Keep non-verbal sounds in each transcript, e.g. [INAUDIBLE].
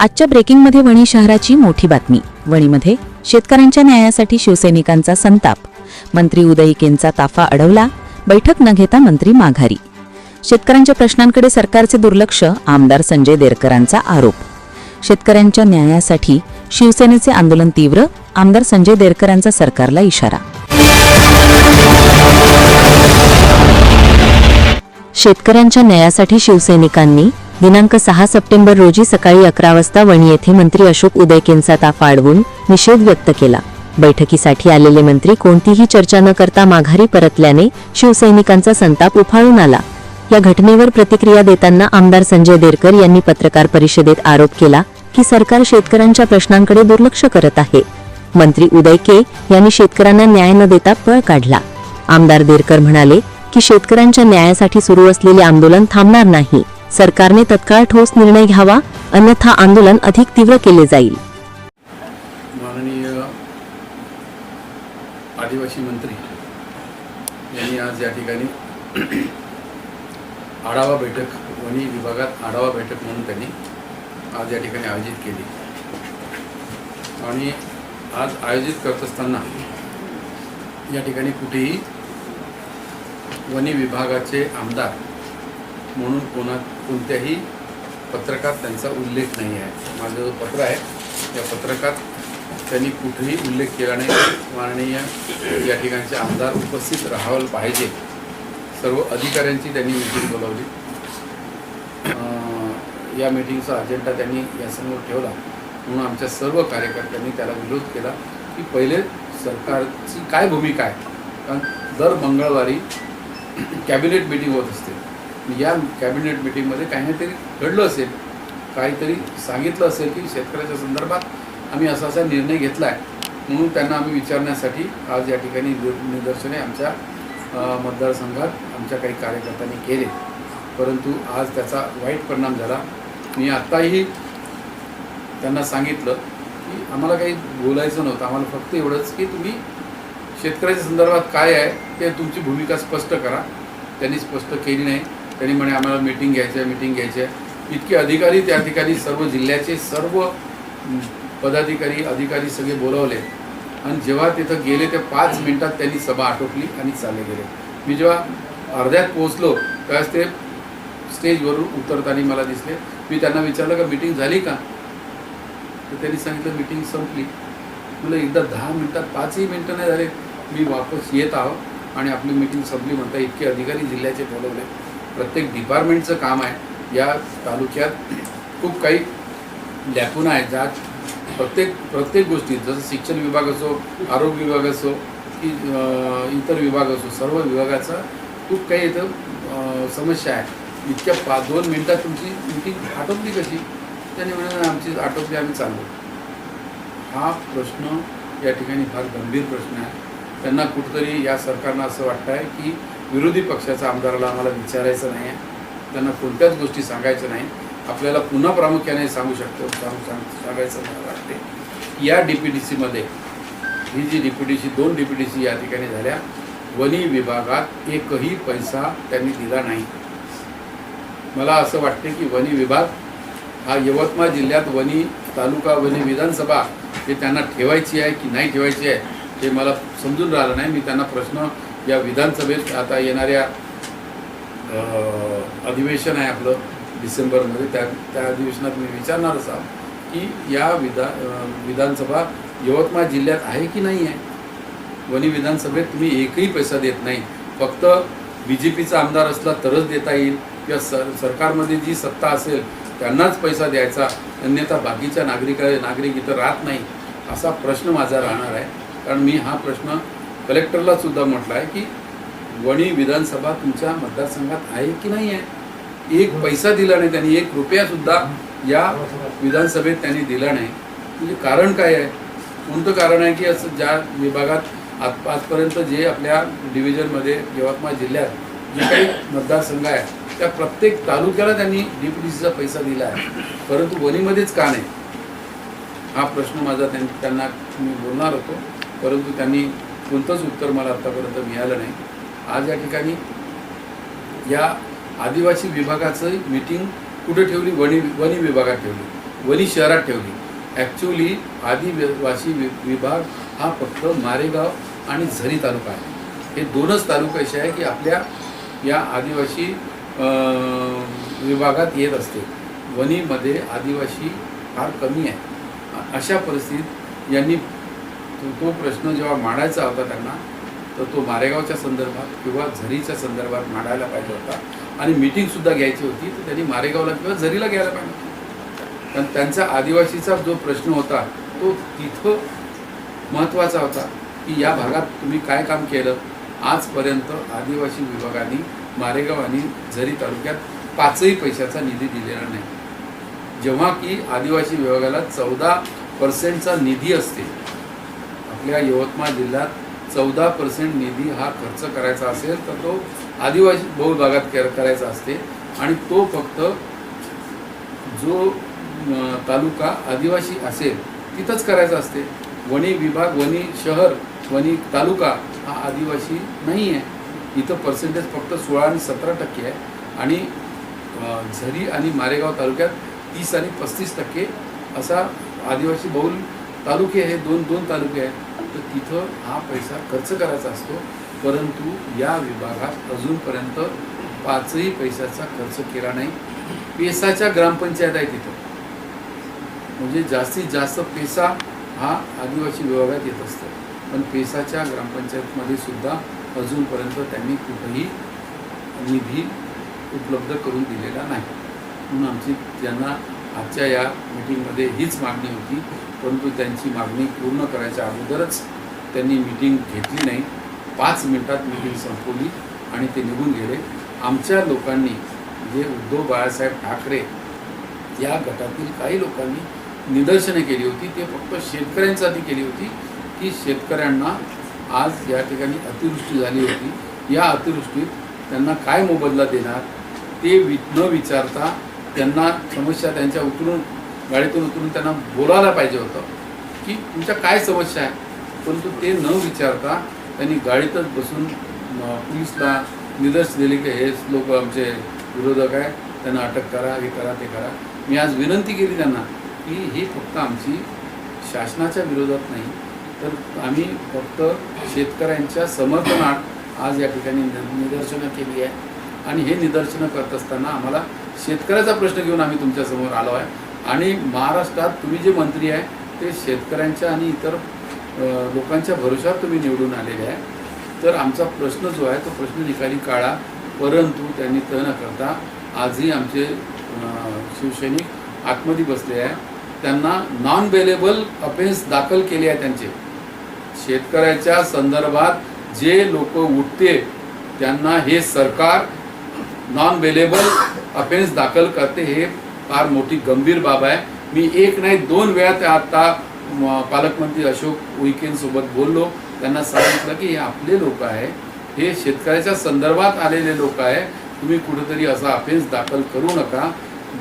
आजच्या ब्रेकिंगमध्ये वणी शहराची मोठी बातमी. वणीमध्ये शेतकऱ्यांच्या न्यायासाठी शिवसैनिकांचा संताप. मंत्री उदयिकेंचा ताफा अडवला. बैठक न घेता मंत्री माघारी. शेतकऱ्यांच्या प्रश्नांकडे सरकारचे दुर्लक्ष आमदार संजय देरकरांचा आरोप. शेतकऱ्यांच्या न्यायासाठी शिवसेनेचे आंदोलन तीव्र आमदार संजय देरकरांचा सरकारला इशारा. शेतकऱ्यांच्या न्यायासाठी शिवसैनिकांनी दिनांक सहा सप्टेंबर रोजी सकाळी अकरा वाजता वणी येथे मंत्री अशोक उदयकेंचा ताफा अडवून निषेध व्यक्त केला. बैठकीसाठी आलेले मंत्री कोणतीही चर्चा न करता माघारी परतल्याने शिवसैनिकांचा संताप उफाळून आला. या घटनेवर प्रतिक्रिया देताना आमदार संजय देरकर यांनी पत्रकार परिषदेत आरोप केला की सरकार शेतकऱ्यांच्या प्रश्नांकडे दुर्लक्ष करत आहे. मंत्री उदयके यांनी शेतकऱ्यांना न्याय न देता पळ काढला. आमदार देरकर म्हणाले की शेतकऱ्यांच्या न्यायासाठी सुरू असलेले आंदोलन थांबणार नाही. सरकारने तत्काळ ठोस निर्णय घ्यावा अन्यथा आंदोलन अधिक तीव्र केले जाईल. माननीय आदिवासी मंत्री यांनी आज या ठिकाणी [CLEARS THROAT] आढावा बैठक वनी विभागात आढावा बैठक म्हणून त्यांनी आज या ठिकाणी आयोजित केली. आणि आज आयोजित करत असताना या ठिकाणी कुठेही वनी विभागाचे आमदार म्हणून कोणा कोणत्याही पत्रकात त्यांचा उल्लेख नाही आहे. माझं जो पत्र आहे या पत्रकात त्यांनी कुठेही उल्लेख केला नाही. माननीय या ठिकाणचे आमदार उपस्थित राहावं पाहिजे. सर्व अधिकाऱ्यांची त्यांनी मीटिंग बोलावली. अं, या मीटिंगचा अजेंडा त्यांनी यासमोर ठेवला. म्हणून आमच्या सर्व कार्यकर्त्यांनी त्याला विरोध केला की पहिले सरकारची काय भूमिका आहे? कारण दर मंगळवारी कॅबिनेट मिटिंग होत असते. या कॅबिनेट मिटिंगमध्ये काही घडलं असेल काहीतरी सांगितलं असेल की शेतकऱ्याच्या संदर्भात आम्ही असा असा निर्णय घेतला आहे म्हणून त्यांना आम्ही विचारण्यासाठी आज या ठिकाणी निदर्शने आमच्या मतदारसंघात आमच्या काही कार्यकर्त्यांनी केले परंतु आज त्याचा वाईट परिणाम झाला. मी आत्ताही त्यांना सांगितलं की आम्हाला काही बोलायचं नव्हतं. आम्हाला फक्त एवढंच की तुम्ही शेतकऱ्याच्या संदर्भात काय आहे ते तुमची भूमिका स्पष्ट करा. त्यांनी स्पष्ट केली नाही. त्यांनी म्हणे आम्हाला मिटिंग घ्यायची आहे मिटिंग घ्यायची आहे इतके अधिकारी त्या ठिकाणी सर्व जिल्ह्याचे सर्व पदाधिकारी अधिकारी सगळे बोलवले. आणि जेव्हा तिथं गेले ते पाच मिनिटात त्यांनी सभा आटोपली आणि चालले गेले. मी जेव्हा अर्ध्यात पोहोचलो त्यावेळेस ते स्टेजवरून उतरताना मला दिसले. मी त्यांना विचारलं का मिटिंग झाली का? तर त्यांनी सांगितलं मिटिंग संपली. मला एकदा दहा मिनिटात पाचही मिनटं नाही झाले. मी वापस येत आहो. आणि आपली मिटिंग संपली म्हणता इतके अधिकारी जिल्ह्याचे बोलवले. प्रत्येक डिपार्टमेंटचं काम आहे. या तालुक्यात खूप काही लॅकुना आहेत. ज्यात प्रत्येक प्रत्येक गोष्टीत जसं शिक्षण विभाग असो आरोग्य विभाग असो की इतर विभाग असो सर्व विभागाचा खूप काही इथं समस्या आहे. इतक्या पा दोन मिनटात तुमची मिटिंग आटोपली कशी? त्याने म्हणून आमची आटोपली आम्ही चाललो. हा प्रश्न या ठिकाणी फार गंभीर प्रश्न आहे. त्यांना कुठंतरी या सरकारनं असं वाटतं आहे की विरोधी पक्षाच्या आमदाराला आम्हाला विचारायचं नाही. आहे त्यांना कोणत्याच गोष्टी सांगायच्या नाही. आपल्याला पुन्हा प्रामुख्याने सांगू शकतो सांगू सांग सांगायचं मला वाटते. या डी पी डी सीमध्ये ही जी डी पी डी सी दोन डी पी डी सी या ठिकाणी झाल्या. वनी विभागात एकही पैसा त्यांनी दिला नाही. मला असं वाटते की वनी विभाग हा यवतमाळ जिल्ह्यात वनी तालुका वनी विधानसभा हे त्यांना ठेवायची आहे की नाही ठेवायची आहे हे मला समजून राहिलं नाही. मी त्यांना प्रश्न या विधानसभेत आता येणाऱ्या अधिवेशन आहे आपलं डिसेंबरमध्ये. त्या त्या अधिवेशनात मी विचारणारच आहोत की या विधा विधानसभा यवतमाळ जिल्ह्यात आहे की नाही आहे? वनी विधानसभेत तुम्ही एकही पैसा देत नाही. फक्त बी जे पीचा आमदार असला तरच देता येईल. किंवा सर सरकारमध्ये जी सत्ता असेल त्यांनाच पैसा द्यायचा. अन्यथा बाकीच्या नागरिक नागरिक इथं राहत नाही. असा प्रश्न माझा राहणार आहे. कारण मी हा प्रश्न कलेक्टरला सुद्धा म्हटलं आहे की वणी विधानसभा तुमच्या मतदारसंघात आहे की नाही आहे? एक पैसा दिला नाही त्यांनी एक रुपयासुद्धा या विधानसभेत त्यांनी दिला नाही. म्हणजे कारण काय आहे? कोणतं कारण आहे की असं ज्या विभागात आज आजपर्यंत जे आपल्या डिव्हिजनमध्ये यवतमाळ जिल्ह्यात जे काही मतदारसंघ आहे त्या प्रत्येक तालुक्याला त्यांनी डी पी डी सीचा पैसा दिला आहे. परंतु वणीमध्येच का नाही? हा प्रश्न माझा त्यां त्यांना मी बोलणार होतो. परंतु त्यांनी कोणतंच उत्तर मला आत्तापर्यंत मिळालं नाही. आज या ठिकाणी या आदिवासी विभागाचं मीटिंग कुठे ठेवली? वणी वनी विभागात ठेवली. वणी शहरात ठेवली. ॲक्च्युली आदिवासी वि- विभाग हा फक्त मारेगाव आणि झरी तालुका आहे. हे दोनच तालुका असे आहे की आपल्या या आदिवासी विभागात येत असते. वणीमध्ये आदिवासी फार कमी आहे. अशा परिस्थितीत यांनी तो तो प्रश्न जेव्हा मांडायचा होता त्यांना तर तो मारेगावच्या संदर्भात किंवा झरीच्या संदर्भात मांडायला पाहिजे होता. आणि मीटिंगसुद्धा घ्यायची होती तर त्यांनी मारेगावला किंवा झरीला घ्यायला पाहिजे होती. कारण त्यांचा आदिवासीचा जो प्रश्न होता तो तिथं महत्त्वाचा होता की या भागात तुम्ही काय काम केलं? आजपर्यंत आदिवासी विभागाने मारेगाव आणि झरी तालुक्यात पाचही पैशाचा निधी दिलेला नाही. जेव्हा की आदिवासी विभागाला चौदा पर्सेंटचा निधी असते आपल्या यवतमाळ जिल्ह्यात चौदा पर्सेंट निधी हा खर्च करायचा असेल तर तो आदिवासी बहुल भागात कर- करायचा असते. आणि तो फक्त जो तालुका आदिवासी असेल तिथंच करायचा असते. वणी विभाग वणी शहर वणी तालुका हा आदिवासी नाही आहे इथं पर्सेंटेज फक्त सोळा आणि सतरा टक्के आहे. आणि झरी आणि मारेगाव तालुक्यात तीस आणि पस्तीस टक्के असा आदिवासी बहुल तालुके हे दोन दोन तालुके आहेत. तर तिथं हा पैसा खर्च करायचा असतो परंतु या विभागात अजूनपर्यंत पाचही पैशाचा खर्च केला नाही. पेसाच्या ग्रामपंचायत आहे तिथं. म्हणजे जास्तीत जास्त पेसा हा आदिवासी विभागात येत असतो. पण पेसाच्या ग्रामपंचायतमध्ये सुद्धा अजूनपर्यंत त्यांनी कुठेही निधी उपलब्ध करून दिलेला नाही. म्हणून आमची त्यांना आजच्या या मिटिंगमध्ये हीच मागणी होती. परंतु त्यांची मागणी पूर्ण करायच्या अगोदरच त्यांनी मिटिंग घेतली नाही. पाच मिनिटात मिटिंग संपवली आणि ते निघून गेले. आमच्या लोकांनी जे उद्धव बाळासाहेब ठाकरे या गटातील काही लोकांनी निदर्शने केली होती ते फक्त शेतकऱ्यांसाठी केली होती की शेतकऱ्यांना आज या ठिकाणी अतिवृष्टी झाली होती. या अतिवृष्टीत त्यांना काय मोबदला देणार ते वि न विचारता त्यांना समस्या त्यांच्या उतरून गाडीतून उतरून त्यांना बोलायला पाहिजे होतं की तुमच्या काय समस्या आहे? परंतु ते न विचारता त्यांनी गाडीतच बसून अं, पोलिसला निदर्श दिले की हे लोक आमचे विरोधक आहे त्यांना अटक करा हे करा ते करा. मी आज विनंती केली त्यांना की ही फक्त आमची शासनाच्या विरोधात नाही तर आम्ही फक्त शेतकऱ्यांच्या समर्थनात आज या ठिकाणी निदर्शनं केली आहे. आणि हे निदर्शनं करत असताना आम्हाला शेतकऱ्याचा प्रश्न घेऊन आम्ही तुमच्यासमोर आलो आहे. आणि महाराष्ट्रात तुम्ही जे मंत्री आहे ते शेतकऱ्यांच्या आणि इतर लोकांच्या भरोशावर तुम्ही निवडून आलेले आहे. तर आमचा प्रश्न जो आहे तो प्रश्न निकाली काढा. परंतु त्यांनी त न करता आजही आमचे शिवसैनिक आतमध्ये बसले आहे त्यांना नॉन बेलेबल अफेन्स दाखल केले आहे त्यांचे. शेतकऱ्याच्या संदर्भात जे लोक उठते त्यांना हे सरकार नॉन बेलेबल अफेन्स दाखल करते हे फार मोठी गंभीर बाब आहे. मी एक नाही दोन वेळा त्या आता पालकमंत्री अशोक उईकेंसोबत बोललो. त्यांना सांगितलं की हे आपले लोक आहे. हे शेतकऱ्याच्या संदर्भात आलेले लोक आहे. तुम्ही कुठेतरी असा अफेन्स दाखल करू नका.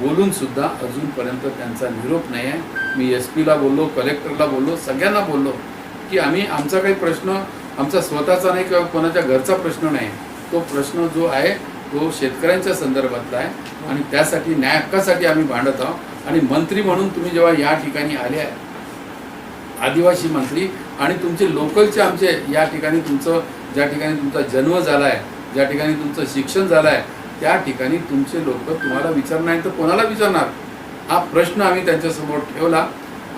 बोलून सुद्धा अजूनपर्यंत त्यांचा निरोप नाही आहे. मी एस पीला बोललो कलेक्टरला बोललो सगळ्यांना बोललो की आम्ही आमचा काही प्रश्न आमचा स्वतःचा नाही किंवा कोणाच्या घरचा प्रश्न नाही. तो प्रश्न जो आहे तो शेतकऱ्यांच्या संदर्भातला आहे आणि त्यासाठी न्याय हक्कासाठी आम्ही भांडत आहोत. आणि मंत्री म्हणून तुम्ही जेव्हा या ठिकाणी आले आहे आदिवासी मंत्री आणि तुमचे लोकलचे आमचे या ठिकाणी तुमचं ज्या ठिकाणी तुमचा जन्म झाला आहे ज्या ठिकाणी तुमचं शिक्षण झालं आहे त्या ठिकाणी तुमचे लोक तुम्हाला विचारणार तर कोणाला विचारणार? हा प्रश्न आम्ही त्यांच्यासमोर ठेवला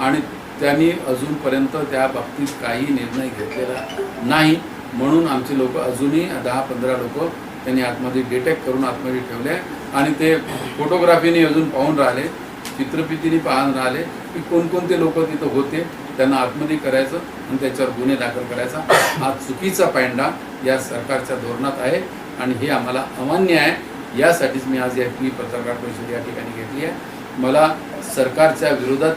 आणि त्यांनी अजूनपर्यंत त्या बाबतीत काही निर्णय घेतलेला नाही. म्हणून आमचे लोक अजूनही दहा पंधरा लोक त्यांनी आतमध्ये डिटेक्ट करून आतमध्ये ठेवले. आणि ते फोटोग्राफीने अजून पाहून राहिले चित्रफितीने पाहून राहिले की कोणकोणते लोक तिथं होते त्यांना आतमध्ये करायचं आणि त्याच्यावर गुन्हे दाखल करायचा. हा चुकीचा पायंडा या सरकारच्या धोरणात आहे आणि हे आम्हाला अमान्य आहे. यासाठीच मी आज ही पत्रकार परिषद या ठिकाणी घेतली आहे. मला सरकारच्या विरोधात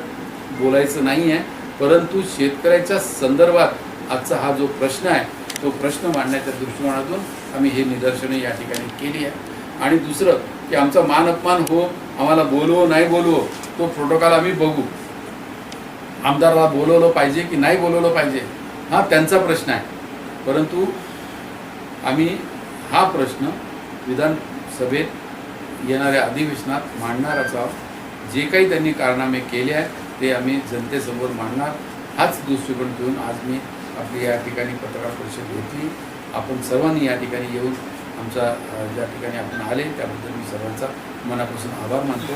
बोलायचं नाही आहे परंतु शेतकऱ्याच्या संदर्भात आजचा हा जो प्रश्न आहे तो प्रश्न मांडण्याच्या दृष्टिकोनातून आम्ही हे निदर्शनं या ठिकाणी केली आहे. आणि दुसरं की आमचा मान अपमान हो आम्हाला बोलवो नाही बोलवो तो प्रोटोकॉल आम्ही बघू. आमदाराला बोलवलं पाहिजे की नाही बोलवलं पाहिजे हा त्यांचा प्रश्न आहे. परंतु आम्ही हा प्रश्न विधानसभेत येणाऱ्या अधिवेशनात मांडणारच आहोत. जे काही त्यांनी कारनामे केले आहेत ते आम्ही जनतेसमोर मांडणार. हाच दृष्टिकोन घेऊन आज मी आपली या ठिकाणी पत्रकार परिषद घेतली. आपण सर्वांनी या ठिकाणी येऊन आमचा ज्या ठिकाणी आपण आले त्याबद्दल मी सर्वांचा मनापासून आभार मानतो.